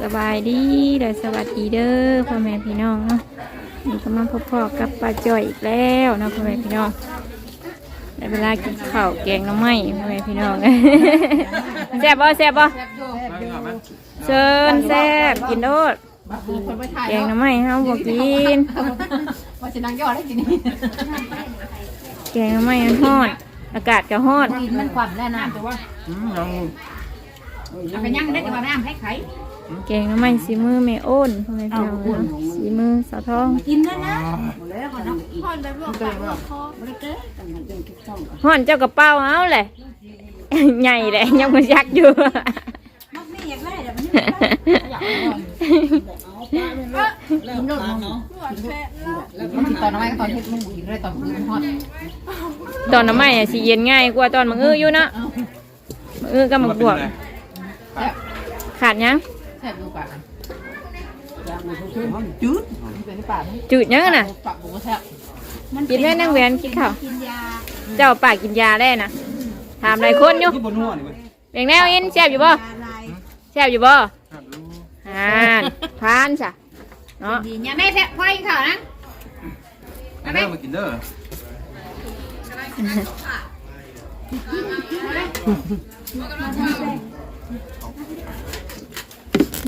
สบายดีเด้อสวัสดีเด้อพ่อแม่พี่น้องเนาะนี่ก็มาพบพ่อกับป้าจ้อยอีกแล้วเนาะพ่อแม่พี่น้องได้เวลากินข้าวแกงหน้ำไม้พ่อแม่พี่น้องแซ่บบ่แซ่บบ่เชิญแซ่บกินโดดแกงหน้ำไม้เฮาบ่กินว่าจะนั่งยอดได้กินนี่แกงหน้ำไม้มันฮ้อนอากาศก็ฮ้อนกินมันความแล้วนะแต่ว่าอืมยังเอาไปยั่งได้แต่ว่าน้ำให้ไข่ แกงหน้ำไม้สีมือแม่โอนพ่อแม่พี่น้องเนาะสีมือสาวทองกินแล้วนะหมดแล้วก่อนเนาะพ่อนแบบว่าบริเกอร์ฮ้อนเจ้ากระเป๋าเอาแหละใหญ่แหละยังมายักอยู่มันไม่อยากได้แต่มันไม่ได้กินโดดเนาะตอนน้อยตอนเฮ็ดมึงกินเลยตอนคืนฮอดตอนน้ำไม้อะสิเย็นง่ายกว่าตอนมังอื้ออยู่เนาะมังอื้อก็มังบวกแซ่บขาดยัง แซ่บดูปากจืดเป็นปากจืดยังอะน่ะปากบุกแซ่บกินแม่นั่งแหวนกินข้าวเจ้าปากกินยาได้น่ะถามหลายคนอยู่ที่บนหัวนี่เว้ยเบ่งแนวอินแซ่บอยู่บ่แซ่บอยู่บ่อ่านพานจ้ะเนาะดีเนี่ยแม่แซ่บพอได้ข่าวนะอันนี้มากินเด้อ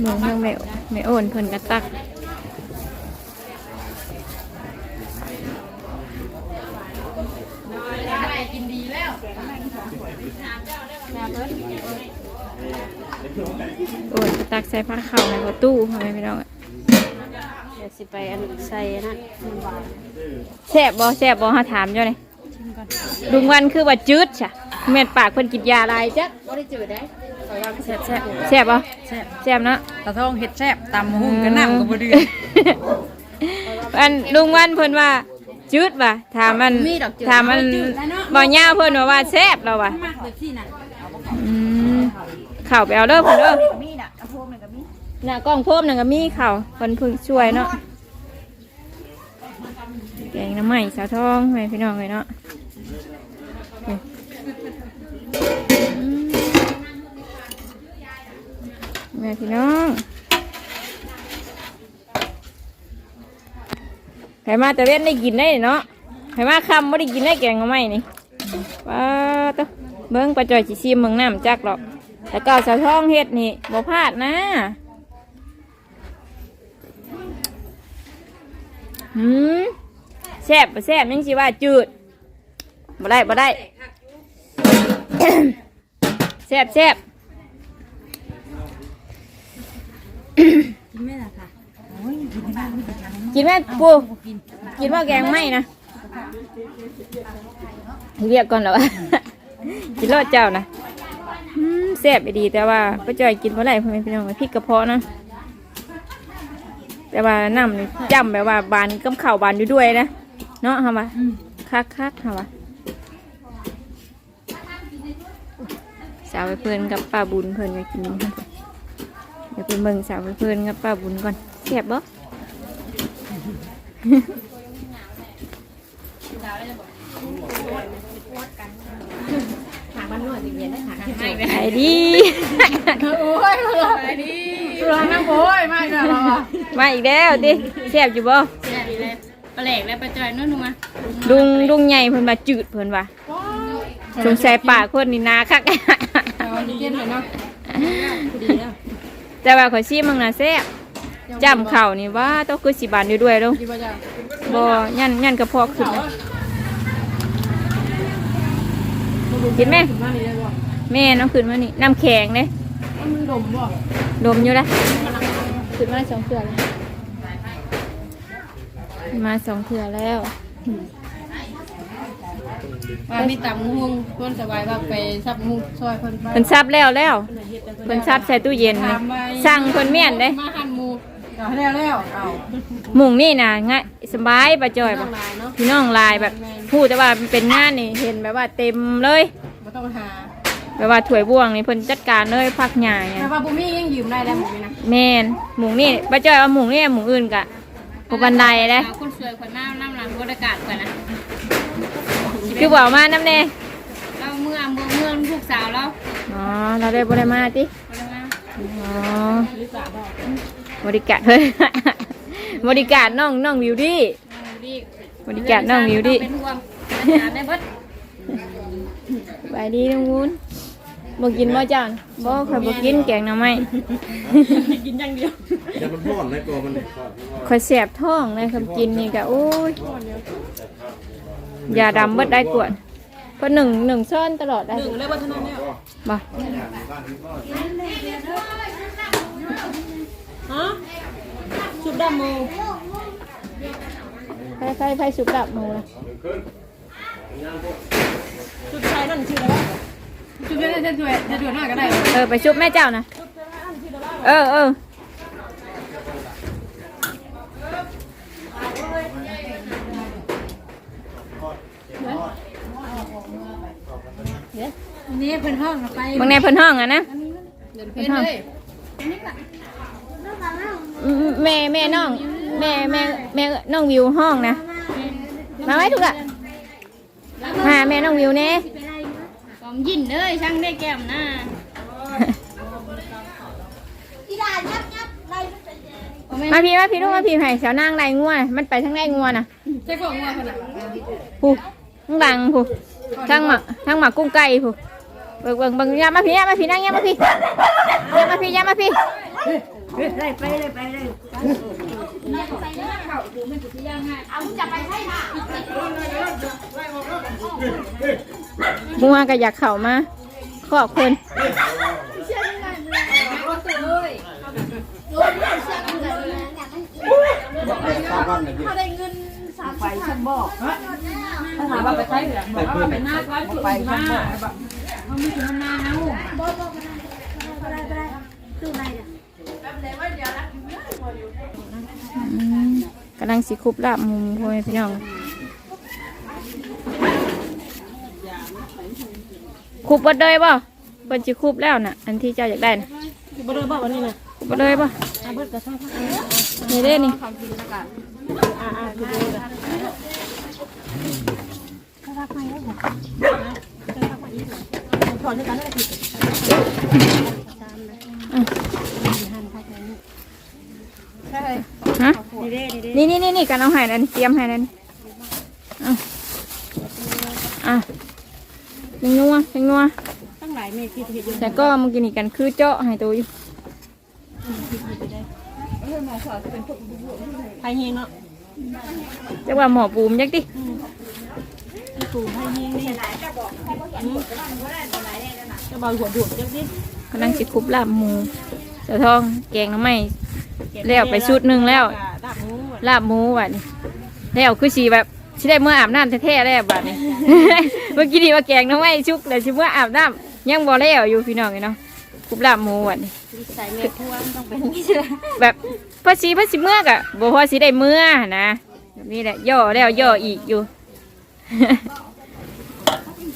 เมืองทางแม่แม่โอนเพิ่นกระตักกินดีแล้วโอนกระตักใส่ผ้าขาวในประตูทำไมไม่ต้องอะเดี๋ยวสิไปอันใส่อันนั่นแซ่บบ่แซ่บบ่เฮาถามเจ้านี่ลุงวันคือว่าจืดจ้ะแม่นปากเพิ่นกินยาอะไรจ๊ะบ่ได้จืดได้ แซ่บแซ่บแซ่บบ่แซ่บแซ่บเนาะตาทองเห็ดแซ่บตำหุ่งกระน้ำกับบ่เดือดอันลุงวันเพิ่นว่าจืดว่ะถามมันถามมันบ่ย่าเพิ่นว่าว่าแซ่บแล้วว่ะมากแบบที่น่ะอืมข้าวไปเอาเด้อเพิ่นเด้อมีน่ะกระโพงน่ะก็มีน่ะกล้องโพมนั่นก็มีข้าวเพิ่นเพิ่งช่วยเนาะแกงน้ำไหม้สาวทองให้พี่น้องเลยเนาะนี่อืมแม่พี่น้องใครมาแต่เวนได้กินได้เนาะใครมาคำไม่ได้กินได้แกงน้ำไม้นี่ว้าตัวเบิ้งปลาจอยจีซีเมืองน้ำจักหรอก แต่ก่าสาวทองเฮ็ดนี่บ่พลาดนะ หืมแซ่บบ่แซ่บยังสิว่าจืดบ่ได้บ่ได้แซ่บแซ่บ กินไหมล่ะค่ะกินไหมปูกินว่าแกงไหมนะเรียกก่อนแล้ววะกินรอดเจ้านะแซ่บดีแต่ว่าป้าจอยกินเมื่อไหร่พ่อแม่พี่น้องพริกกระเพาะนะแต่ว่าน้ำนี่จำแบบว่าบานกับข่าบานอยู่ด้วยนะเนาะฮะวะคักคักฮะวะสาวไปเพื่อนกับป้าบุญเพื่อนไปกิน เดี๋ยวไปเมืองสาวไปเพื่อนกับป้าบุญก่อนแซ่บบ่หาบ้านนวดเย็นๆได้หาข้างในไอ้ดีโอ้ยไปดิรอนั่งโอ้ยไม่เด้อเราอะมาอีกแล้วดิแซ่บอยู่บ่แซ่บอีเลยปลาแหลกแล้วปลาจอยนู่นนู่นมาลุงลุงใหญ่เพิ่นมาจืดเพิ่นว่าสงสัยปากเพิ่นนี่นาคักเอาเย็นเลยเนาะดี แล้วแต่ว่าข่อยซีมึงน่ะแซ่บจ้ำเข่านี่ว่าต้องคือสิบานอยู่ด้วยลงดีป่ะจ๊ะบ่ยันยันกระเพาะขึ้นนะกินไหมมานี่ได้บ่แม่น้องขึ้นมานี่น้ำแข็งเด้มันดมบ่ดมอยู่ละขึ้นมาสองเทื่อแล้วขึ้นมาสองเทื่อแล้ว ว่ามีตำหุ่งเพิ่นสบายว่าไปซับหุ่งซอยเพิ่นไปเพิ่นซับแล้วแล้วเพิ่นซับใส่ตู้เย็นนี่สั่งเพิ่นเมียนเด้มาหั่นหมูเอาแล้วแล้วเอาหมุงนี่นะง่ายสบายปะจอยต้ปะองลายเนาะพี่น้องลายแบบพูดแต่ว่ามันเป็นงานนี่เห็นแบบว่าเต็มเลย บ่ต้องหาแบบว่าถ้วยบ่วงนี่เพิ่นจัดการเลยพักใหญ่แต่ว่าบ่มียังยืมได้แล้วหมูนี่นะแมนหมุงนี่ปะจอยเอาหมุงนี่หมุงอื่นกะพวกบันไดเลยเอาคนสวยคนหน้าน้ำหลังบรรยากาศก่อนนะ คือบอกมาน้ำเน่เราเมื่อเมื่อเมื่อลูกสาวเราอ๋อ เราได้บริมาติบ่ได้มาอ๋อบริการเฮ้ยบริการน้องน้องวิวดี้ดีบริการน้องวิวดี้เป็นห่วงอาได้เบิดไปดีน้องวุ้นบอกกินบ่จ้าบ่เคยบอกกินแกงหน่อไม้กินอย่างเดียวจะมันพ่อนในตัวมันนี่คอยแสบท้องเลยคำกินนี่ก็โอ้ย ยาดำเบิดได้กวดเพราะหนึ่งหนึ่งซ่อนตลอดได้หนึ่งเลยว่าถนนเนี่ยบ่ฮะชุดดำมูใครใครใครสุกดับหมูนะชุดชายนั่นชื่ออะไรวะชุดเพื่อนจะช่วยจะช่วยหน่อยก็ได้ เออ ไปชุบแม่เจ้านะ เออเออ นี่เพิ่นห้องไปบางในเพิ่นห้องอะนะเดินเพิ่นเลยอืมแม่แม่น้อง แม่แม่แม่น้องวิวห้องนะ มาไว้ถูกอะมาแม่น้องวิวเนี่ยกองยินเลยช่างได้แก้มหน้ามาพี่มาพี่ลูกมาพี่ให้สาวนางไรงัวน่ะมันไปทางไรงัวน่ะใช่ของว่าขนาดผู้ข้างหลังผู้ทางหมาทางหมากุ้งไก่ผู้ เบิ่งเบิ่งเบิ่งยามาพี่ยามาพี่นั่งยามาพี่ยามาพี่ยามาพี่งัวก็อยากเข้ามาขอบคนไปฉันบอกถ้าถามว่าไปใช้เหรอบอกว่าเป็นหน้าก้อนสุด ไปฉันบอกเขาไม่ถึงหน้าเนาะอืมกำลังสิคุบลาบหมุมพ่อแม่พี่น้องคุบเบดเลยป่ะเปินสิคุบแล้วน่ะ อันที่เจ้าอยากได้น่ะบ่ได้บอกวันนี้นะคุบเบดเลยป่ะอาเบิดกระช่างนี่เด้นี่อ่าอ่าคือดูเลย ถอนด้วยกันได้ผิดฮะนี่นี่นี่นี่กันเอาให้แล้วนี่เตรียมให้แล้วนี่อะอะเป็นนัวเป็นนัวตั้งหลายเมตรที่ผิดอยู่แต่ก็เมื่อกี้นี่กันคือเจาะให้ตัวอยู่ไทยเฮงเนาะจักว่าหมอปูมยักดิ ปู่ไทยเฮงนี่จะบอลหัวดูดจังสิกำลังสิคุบลาบหมูเสะทองแกงน้ำไหม้แล้วไปชุดหนึ่งแล้วดับงูลาบหมูบัดนี้แล้วคือสีแบบสิได้เมื่ออาบน้ำแท้ๆแล้วบัดนี้ เมื่อกี้นี่ว่าแกงน้ำไหม้ชุกเลยสิเมื่ออาบน้ำยังบ่แล้วอยู่พี่น้องเนาะคุบลาบหมูบัดนี้ใส่เม็ดทั่วต้องเป็นอย่างนี้ใช่ไหมแบบพอสีพอสีเมื่อกะบ่พอสีได้เมื่อนะแบบนี้แหละย่อแล้วย่ออีกอยู่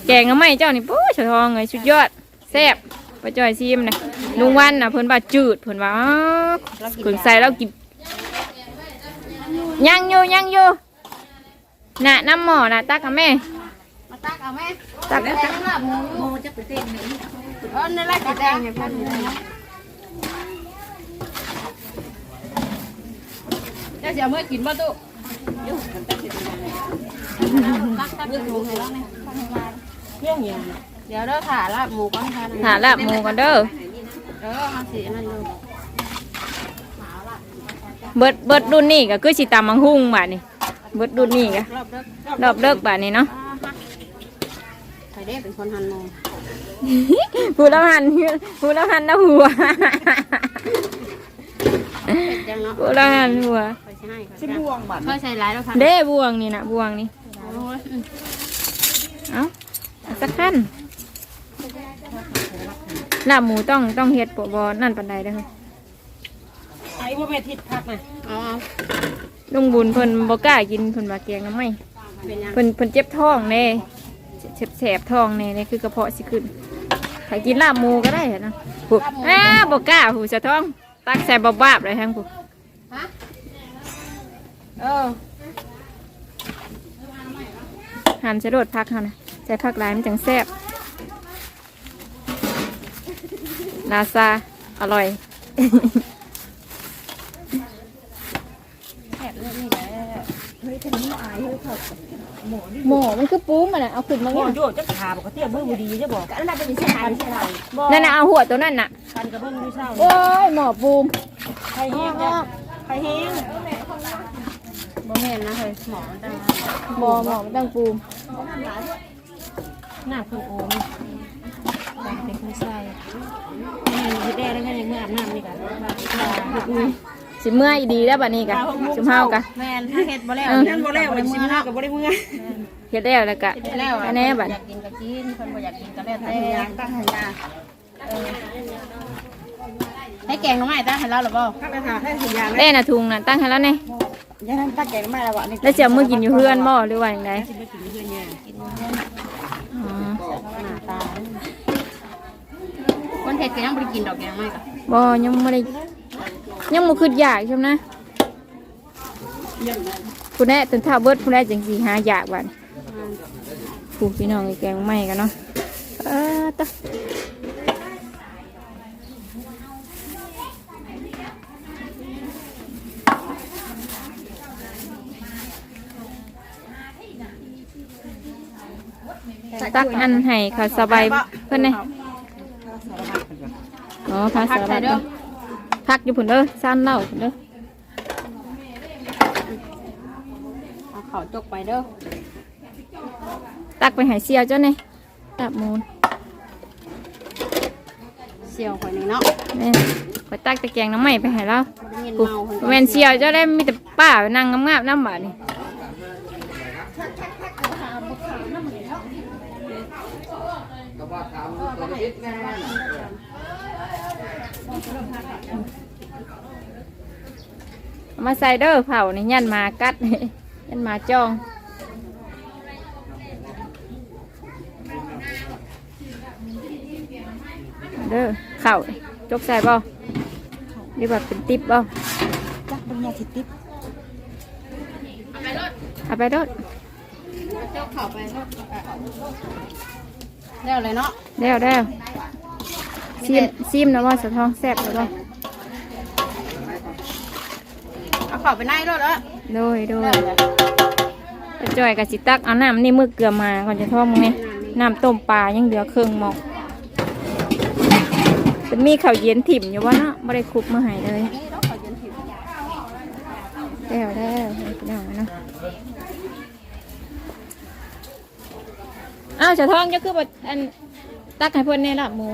แกงน้ำไหม้เจ้านี่ปู้ฉะทองเลยสุดยอดแซ่บปลาจอยซีมนะลุงวันนะเพิ่นว่าจืดเพิ่นว่าอ้าวเพิ่นใส่แล้วกินยังอยู่ยังอยู่น่ะน้ำหม้อน่ะตักกับแม่มาตักเอาไหมตักแล้วจะลาบหมูหมูจะไปเต้นไหนเออในไร่กระแดงเนี่ยพ่อหนูจะเสียเมื่อกินบ่ตุตักตัก เรื่องหมูให้แล้วเนี่ยเรื่องอย่างเดี๋ยวเด้อถ่าลาบหมูก่อนค่ะหาลาบหมูกันเด้อเออมาสินั่นเลยเบิดเบิดรุ่นนี้ก็คือสิตำมังหุ่งบาดนี้เบิดรุ่นนี้ก็รอบเด้อรอบเลิกบาดนี้เนาะใครได้เป็นคนหันมองผู้ละหันผู้ละหันนะหัวยังเนาะผู้ละหันหัวคอย ใช้ชิบวงบัตรเขาใส่ร้ายแล้วค่ะเด้บวงนี่นะบวงนี่เอาเอาสักขั้นลาบหมูต้องต้องเฮ็ดปะบอนั่นปันใดเด้อค่ะไอ้ว่าแม่ทิศพักน่ะอ๋อลุงบุญเพิ่นบ่กล้ากินเพิ่นว่าแกงน้ำไม่เป็นยังเพิ่นเพิ่นเจ็บท้องเน่เจ็บแสบท้องเน่นี่คือกระเพาะสิขึ้นถ้ากินลาบหมูก็ได้นะผู้อ้าบ่กล้าผู้สะท้อง ตักใส่บบาบๆเลยทั้งผู้ เออหั่นใส่โดดพักเฮานะใส่ผักหลายมันจังแซ่บลาซาอร่อยแอบเรื่องนี้แหละหมอมันคือปูมันอะเอาขึ้นมาโอ้เนี่ยยโยจะขาบอกเตี้ยมือดีจะบอกกันน่าจะเป็นเส้นกันใช่ไหมนั่นน่ะเอาหัวตัวนั่นน่ะ กันกับเบิ้งดูเศร้าโอ้ยหมอปูมใครเฮงจ้ะใครเฮง บ่แม่นนะเฮ้ยหมอมันจะหมอหมอมันต้องปูมหน้าเพิ่งโอมเป็นคนใส่แม่ยืดแด้ได้แค่ในเมื่ออาบน้ำนี่กันสิเมื่อยดีแล้วบัดนี้กะจุมเฮากะแม่นถ้าเฮ็ดบ่แล้วนั่นบ่แล้ววันชิมหน้ากับบ่ได้เมื่อเฮ็ดแล้วแล้วกะแล้วแค่แน่บัดอยากกินก็กินเพิ่นบ่อยากกินก็แล้วแต่ยางตั้งหันยา ให้แกงหน่อไม้ตาให้เราหรือบ่ข้าไปหาให้หันยาเล่น่ะทุงน่ะตั้งให้แล้วนี่ย่านั้นตั้งแกงไม่ละวะนี่แล้วจะเอามือกินอยู่เพื่อนบ่หรือว่าอย่างไรไม่กินเพื่อนเนี่ยอ๋อหน้าตาคนเฮ็ดก็ยังบ่ได้กินดอกแกงหน่อไม้ก็บ่ยังไม่ได้ยังบ่คืออยากใช่ไหมนะผู้แน่ตื่นเช้าเบิดผู้แน่จังสีหาอยากบัดผูกพี่น้องไอ้แกงไม่กันเนาะเออตะ ตักอันให้ค่ะสบายเพื่อนเนี่ยอ๋อพักพักสใส่บายเด้อพักอยู่ผุนเด้อซ่านเหล่าผุนเด้อเอาข้าวจกไปเด้อตักไปใหายเสียวเจ้าเนี่ยตับมูลเสี่ยวข่อยนี่เนาะนี่ไปตักตะแกรงน้ำใหม่ไปใหายแล้วบ่ได้ยินปุ๊บเมาเพิ่นแมนเสียวเจ้าได้มีแต่ป้าไปนั่งงามๆน้ำบาดนี่ เอามาใส่เด้อเผานี่ยันหมากัดยันหมาจ้องเด้อเข่าจกใส่บ่หรือว่าเป็นติ๊บบ่จักเป็นยาทิติดเอาไปรถเอาจกข้าวไปเด้อ แล้วเลยเนาะแล้วแล้วซิมซิมนะว่าสะท้องแซ่บแล้วบ่เอาข้าวไปในรถเด้อโดยโดยไปจ่อยกับสิตักเอาน้ำนี่มือเกลือมาก่อนจะท้องมึงนี่น้ำต้มปลายังเหลือครึ่งหมอกเป็นมีข้าวเย็นถิ่มอยู่ว่าเนาะไม่ได้คลุกมาให้เลยนี่เนาะข้าวเย็นถิบแล้วแล้วให้พี่น้องเนาะ อ้าวจะท้องจะคือแบบอันตักให้เพื่อนในลาบหมู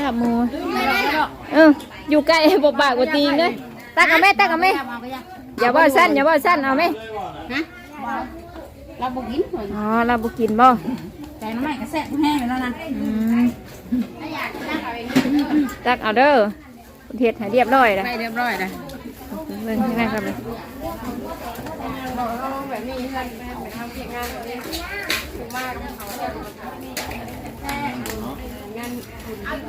ลาบหมูไม่ได้ดอกเอออยู่ใกล้บ่ปากบ่ตีงเลยตักเอาแม่ตักเอาแม่เอาไปยังอย่าว่าสั้นอย่าว่าสั้นเอาแม่ฮะเราบ่กินข่อยอ๋อเราบ่กินบ่แกงหน่อไม้ก็แซ่บแห้งอยู่แล้วนะอืมตักเอาเด้อเฮ็ดให้เรียบร้อยแล้วไปเรียบร้อยเลยเบิ่งที่นั่นครับเลย แบบนี้เพื่อนไปทำเพียงงานแบบนี้ถูกม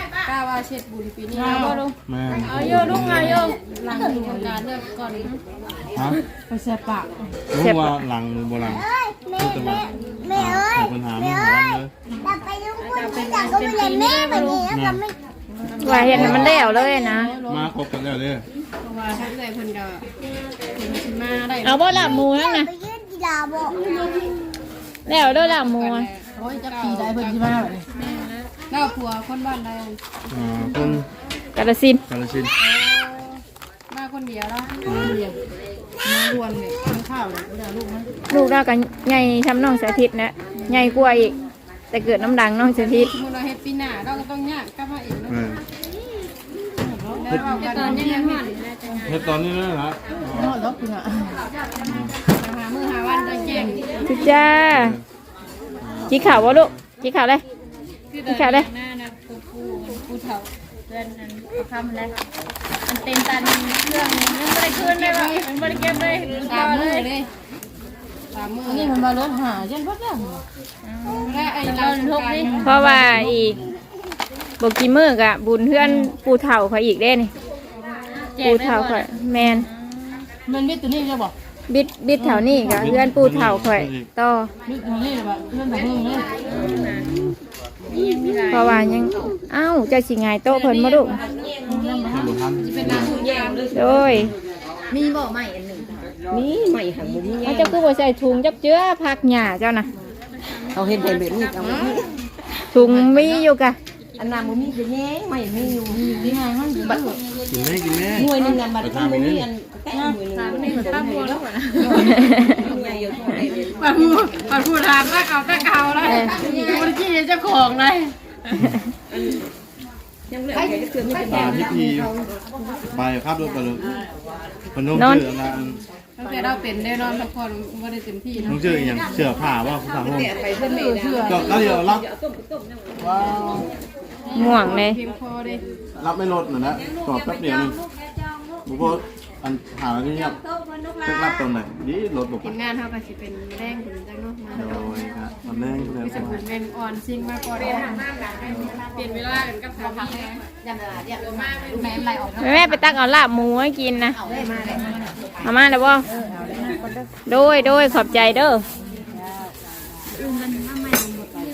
ากกล้าว่าเช็ดบุญปีนี้เอาลูกแม่เอาโยลูกเอาโยหลังดูการเลือกก่อนฮะไปเสียปากรู้ว่าหลังหรือบ่หลังพูดแต่ว่าไม่เอ้ยปัญหาไม่หาเลยว่าเฮ็ดให้มันแล้วเลยนะมาครบกันแล้วเด้อเพราะว่าถ้าเอื้อยเพิ่นก็เพิ่นสิมาได้เอาบ่ลาบหมูนั่นน่ะ แล้วเด้อลาบหมูอะโอ้ยจะปีได้เพิ่นสิมาแบบนี้แล้วผัวคนบ้านใดอ่าคนกาฬสินธุ์กาลสินธุ์มาคนเดียวแล้วคนเดียวมารวมเลยกินข้าวเลยเดี๋ยวลูกมั้ยลูกเราก็ใหญ่ทำน้องสาธิตนะใหญ่กว่าอีก แต่เกิดน้ำดังน้องสาธิตมื้อเราเฮ็ดปีหน้าเราก็ต้องยากกลับมาอีกเนาะแม่แล้วเราก็ตอนยังยังหันเฮ็ดตอนนี้เลยนะ นอนแล้วคุณอะหา มื้อหาวันจะแจ้งทุกจ้าจีข่าววะลูกจีข่าวเลย คือจีข่าวเลยหน้านะปูปูปูเฒ่าเพื่อนนั้นเอาคำเลยมันเต็มตันเครื่องยังไม่ได้คืนเลยว่ะมันบ่ได้เก็บเลยสามมื้อเลยสามมื้ออันนี้มันมารถหาเช่นพักอย่างแล้วไอ้เราทุกนี่เพราะว่าอีกบกี่มือกะบุญเพื่อนปูเถ่าเขาอีกเด้นี่ปูเถ่าเขาแมนมันมีตัวนี้จะบอก บิดบิดแถวนี้กะเพื่อนปูเถ่าข่อยต่อมีตัวนี้แบบเรื่องแบบนี้เลยเพราะว่ายังเอ้าเจะสิไงายโต๊ะเพิ่นมาลูกนี่โดยมีบ่ใหม่อันหนึ่งมีใหม่หังบ่มีเอาเจ้าคือบ่ใส่ถุงจับเจือผักหญ้าเจ้าน่ะเขาเห็นเห็นแบบนี้เอามาถุงมีอยู่กะ อันนั้นบ่มีจะแย้งใหม่มีอยู่มีไงมันบัดกินแม่กินแม่หน่วยหนึงน่ะบัดมันบ่มีอันแก้หน่วยหนึงตามนี่เหมือนตามบัวแล้วนะใหญ่อยู่เท่าไหร่เลยมาพูดมาพูดถามว่าเก่าแต่เก่าแล้วคนที่เจ้าของเลยยังเหลือแค่เกือบมีแต่ตาพิธีไปครับดูกันเลยพนมนอนเชื่อนะตั้งแต่เราเป็นได้นอนพักผ่อนไม่ได้เต็มที่น้นะองเชื่ออย่างเชื่อผ้าว่าผู้สาวห้องไปเพิ่นแม่เชื่อก็เดี๋ยวรับ ง่วงเลยเพียงพอเลยรับไม่ลดหน่อยนะตอบแป๊บเดียวนึงบุพอันหาอะไรนี่ครับเพิ่งรับตรงไหนดีลดบุกทีมงานเขาก็จะเป็นแรงถึงจังเนาะมาโดยครับตอนแรกเลยไม่จะเป็นแมนออนซิงมาก่อนเปลี่ยนเวลากันกับทางพักแม่ยำละยำมาแม่ไหลออกแม่ไปตักเอาลาบหมูให้กินนะเอาได้มาเลยเอามาแล้วบ่โดยโดยขอบใจเด้อ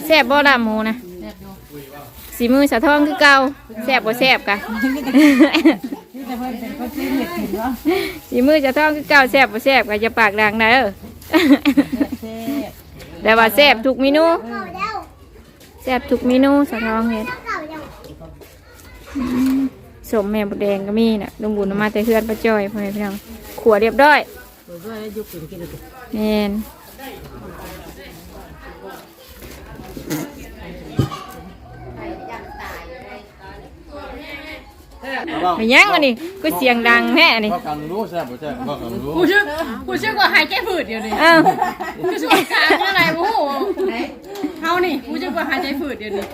แซ่บบ่ลาบหมูนะ สีมือสะท้องคือเก่าแซ่บบ่แซ่บกะสีมือสะท้องคือเก่าแซ่บบ่แซ่บกะจะปากดังนะเด้อแต่ว่าแซ่บทุกเมนูแซ่บทุกเมนูสะท้องเฮ็ดสมแม่บดแดงก็มีน่ะลุงบุญมาแต่เฮือนป้าจอยพ่อแม่พี่น้องขัวเรียบร้อยด้วยนเลยแม่น ไปยังวะนี่ก็เสียงดังแน่นี่ก็กันรู้ใช่ป่ะใช่ก็กันรู้กูชื่อกูชื่อว่าหายใจฝืดเดียวนี้เอ้ากูชื่อว่าการอะไรโอ้โหเฮานี่กูชื่อว่าหายใจฝืดเดียวนี้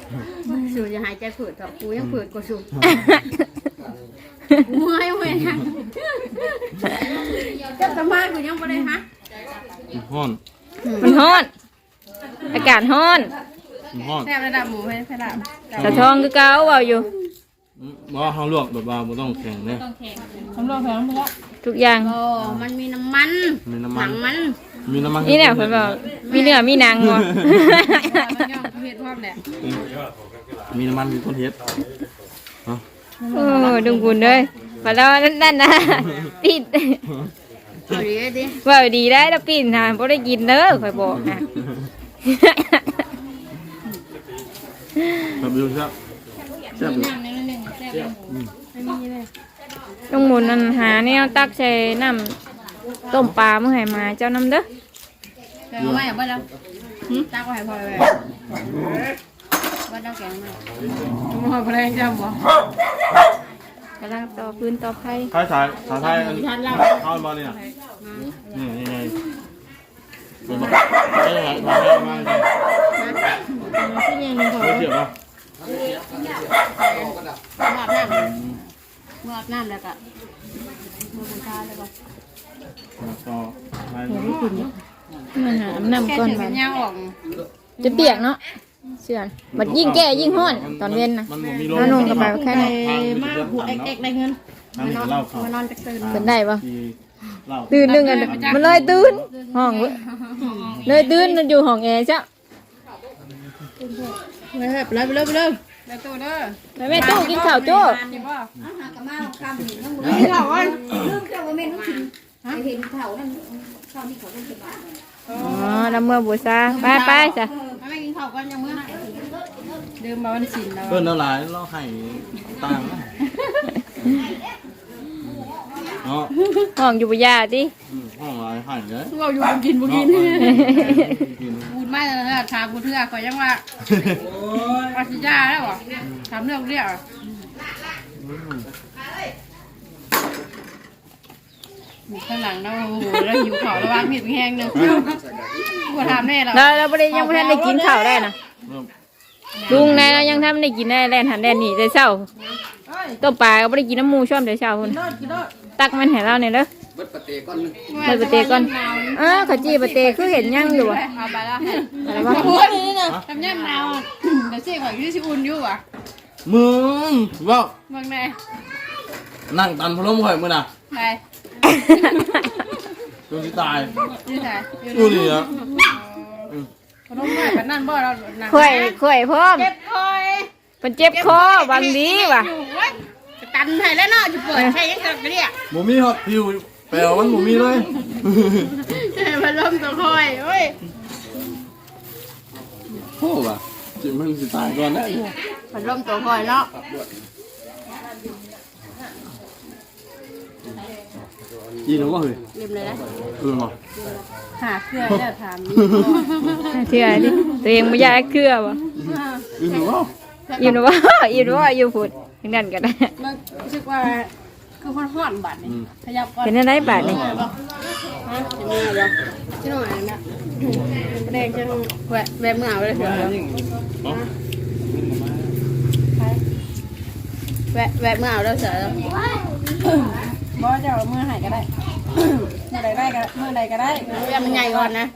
สูจะหายใจฝืดเถอะกูยังฝืดกว่าสูเมื่อยเมื่อยยังเจ้าสมากูยังไม่ได้ฮะห้อนมันฮ้อนอากาศฮ้อนห้อนแซ่บระดับหมูให้แซ่บสะท้องคือเก่าเว้าอยู่ ว่าเขาลวกแบบว่าไม่ต้องแข็งเนี่ยสำรองแข็งไปแล้วทุกอย่างโอ้มันมีน้ำมันมีน้ำหมันัน งมันมีน้ำมันนี่แหละเพิ่นบอกมีเนื้อมีหนังบ่ มันย่องเพศพร้อมแหละมีน้ำมันมีต้นเฮ็ดโอ้ดุงบุญเลยพอแล้วนั่นนะ ปิดเอาดีดิว่าดีได้แล้วปิดนะบ่ได้กินเด้อข่อยบอกนะ แบบดูใช่ใช่ไหมน้ำนิดนึ ต้องหมุนนั่นหาแนวตักใส่น้ำต้มปลาเมื่อไหร่มาเจ้าน้ำเด้อแต่ว่าไม่เอาไปแล้วตักไว้พอเลยว่าเจ้าแกงมามึงเอาไปเลยจ้าบอกกำลังต่อพื้นต่อไผ่ใครสายสายไทยเข้ามาเนี่ยนี่ยังไงเป็นแบบไม่ไหวมาไม่มาเลย ที่ยังมีของ ไม่เชื่อป่ะ อาบน้ำ เมื่ออาบน้ำแล้วก็มือบุญชาแล้วก็ต่อไปมันหาน้ำแค่ก่อนถึงมัเป็นนยาออกจะเปียกเนาะเชื่อนบัดยิ่งแก่ยิ่งห้อนตอนเย็นนะมันมีลน้านุ่งกับไปแค่ไหนมากหัวเอ็กๆได้เงินนั่นเล่าเขามานอนจะตื่นเป็นได้ปะที่เล่าตื่นหนึ่งกันมันเลยตื่นห้องเว้ยเลยตื่นมันอยู่ห้องแอร์จ้ะ ไปเลยไปเลยไปเลยไป เลยแล้วตัวเด้อแม่แม่ตู้กินข้าวโจ้นี่บ่กินข้าวก่อนอ๋อน้ำเมื่อบัวซาไปไปจ้ะไม่กินข้าวก่อนยังมื้อดื่มมาวันศิลแล้วเพื่อนละลายเราให้ตังค์เนาะห้องอยู่บุยาดิห้องลายให้เลยเราอยู่กินบ่กินกินพูดไม่แล้วนะถามกูเถื่อก็ยังว่าปัสยาแล้วบ่ถามเรื่องเรียกข้างหลังเราโอ้โหแล้วหิวข้าวแล้ววางมีดแห้งนึงกูถามแน่เราเราเราไม่ได้ยังไม่ทันได้กินข้าวได้นะลุงนายเรายังทำได้กินได้แลนหันแลนหนีแต่เช้าต้มปลาก็ไม่ได้กินน้ำหมูช่อมแต่เช้าพุ่นตักมันให้เราเนี่ยเด้อ เบิดปะเตก่อนอ้าวขจีปะเตคือเห็นยังอยู่อะเอาไปแล้วอะไรวะพูดนี่นะทำย่ำนาวเดี๋ยวเสี่ยงของยูซิอุ่นอยู่อะมึงว่าเมืองไหนนั่งตันพลมข่อยมึงน่ะไปจนที่ตายอยู่ไหนดูดิอะขนมหน่อยกันนั่นบ่เราหนังข่อยข่อยพร้อมเจ็บคอยเป็นเจ็บคอบางดีว่ะ อยู่เว้ยกระตันให้แล้วเนาะจะเปิดใช้ยังกันก็เนี่ยหมูมีฮอตพิว แปลว่ามันหมูมีเลยให้พัดลมตัวคอยโอ้ยโอ้ว่ะจิมันสิตายก่อนได้พัดลมตัวคอยเนาะยีนว่าเฮ้ยลืมเลยนะเออว่ะหาเครื่องแล้วถามนี่เชื่อดิตัวเองไม่อยากเครือบ่อือว่าอยู่นะว่าอยู่นะว่าอยู่พุดทั้งนั้นก็ได้มันรู้สึกว่า คือคนห่อนบัดนี่ขยับก่อนเป็นอะไรบาทนี่ฮะจะมีอะไรที่หน่อยนะแดงจะแหวะแหวะมือเอาเลยเถอะแหวะแหวะมือเอาแล้วเถอะบ่จะเอามือหายก็ได้เมื่อใดได้ก็เมื่อใดก็ได้แหวะมันใหญ่ก่อนนะ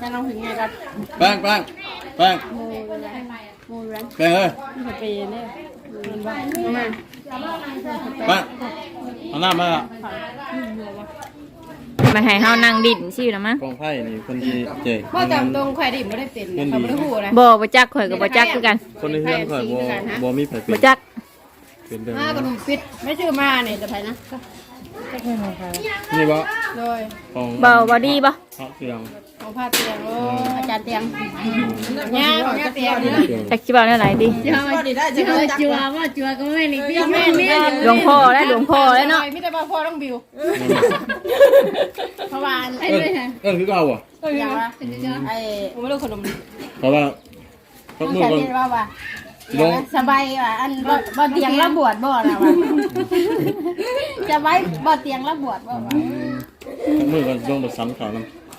จะลองถึงใหญ่ก่อนแป้งแป้งแป้งมูมูแรงแป้งเอ้ย มามาแป้งเอาหน้ามาละมาให้เฮานั่งดิ่นสินะมั้งกองไพ่นี่คนดีเจ๋บ่จำตรงใครดิไม่ได้เป็นเขาไม่ได้หูนะบ่บ่จักข่อยก็บ่จักคือกัน คนในเฮือนข่อยบ่บ่มีไผเป็นบ่จักเป็นเดิมห้ากระดุมฟิตไม่ชื่อมาเนี่ยจะไปนะนี่บ่โดยบาบ่ดีบ่เตียง ผ้าเตียงโอ้อาจารย์เตียงเนี่ยของเตียงเตียงจักสิเว้าแนวไหนดีจัวจัวว่าจัวก็ไม่นี่พี่แม่นี่หลวงพ่อและหลวงพ่อแล้วเนาะไม่ได้ว่าพ่อต้องบิวเพราะว่าไอ้เอิ้นด้วยฮะเอิ้นคือเก่าอะอย่างว่าไอ้ผมไม่รู้ขนมเพราะว่าพักมือใส่ก่อนที่ว่าว่าลงสบายว่ะอันบ่บ่เตียงแล้วบวชบ่นะว่ะสบายบ่เตียงแล้วบวชบ่ว่ะพักมือก่อนลงแบบซ้ำขาวน้ำ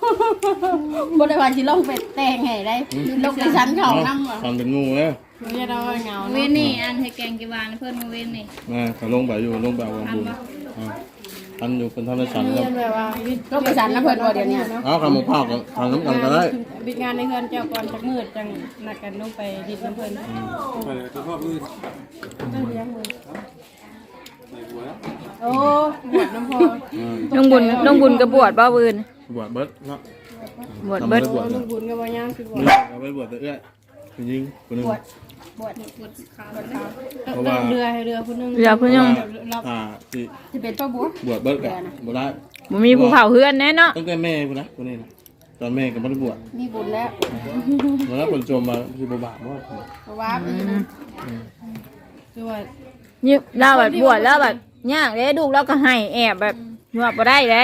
บ่ได้ว่าสิลงไปแต่งให้ได้ลงไปชั้นของน้ำว่ะทำเป็นงูเลยไม่ได้ว่าเงาเว้นนี่อันให้แกงกีวานเพื่อนมาเว้นนี่มาเขาลงไปอยู่ลงไปเอาวางบุญอ่าทันอยู่เป็นท่านในฉันครับแบบว่าลงไปชั้นนะเพิ่นว่าเดี๋ยวนี้เอาคำมาพากกันทางน้ำกันก็ได้บิดงานในเฮือนเจ้าก่อนจักมืดจังนัดกันลงไปดิดน้ำเพิ่นโอ้บวชน้ำพออ่าน้องบุญน้องบุญก็บวชบ่อื่น บวชเบิดเนาะบวชเบิดทำไบวชลูกบุญก็บ่ย่างคือบวชนี่เอาไปบวชแต่เอื้อยผู้หญิงคนหนึง บวชบวชบวชขาวบวชขาวต้องเรือให้เรือผู้นึงเรือเพิ่นยังรับอ่าที่สิเป็นป้าบัวบวชเบิดกับบ่ได้บ่มีผู้เผาเฮือนแน่เนาะตั้งแต่แม่คนนะคนนี้นะตอนแม่ก็บ่ได้บวชมีบุญแล้วเมื่อคนจมมาคือบ่บาปบ่เพราะว่าคือว่านี่เราแบบบวชแล้วแบบยากเด้ลูกเราก็ให้แอบแบบหยวบบ่ได้เด้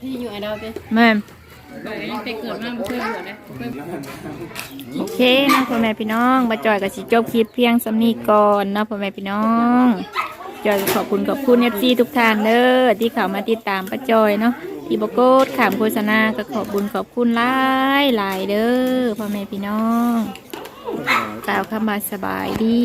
ที่อยู่ไอ้ดาวเต้แม่นไปเกิดมาเพื่อนบวชนะโอเคนะพ่อแม่พี่น้องมาจอยกับสิจบคลิปเพียงสำนีก่อนเนาะพ่อแม่พี่น้องจอยก็ขอบคุณขอบคุณ FC ทุกท่านเด้อที่เข้ามาติดตามป้าจอยเนาะที่บโกดขามโฆษณาก็ขอบคุญขอบคุณหลายหลายเด้อพ่อแม่พี่น้องกล่าวคำบาสบายดี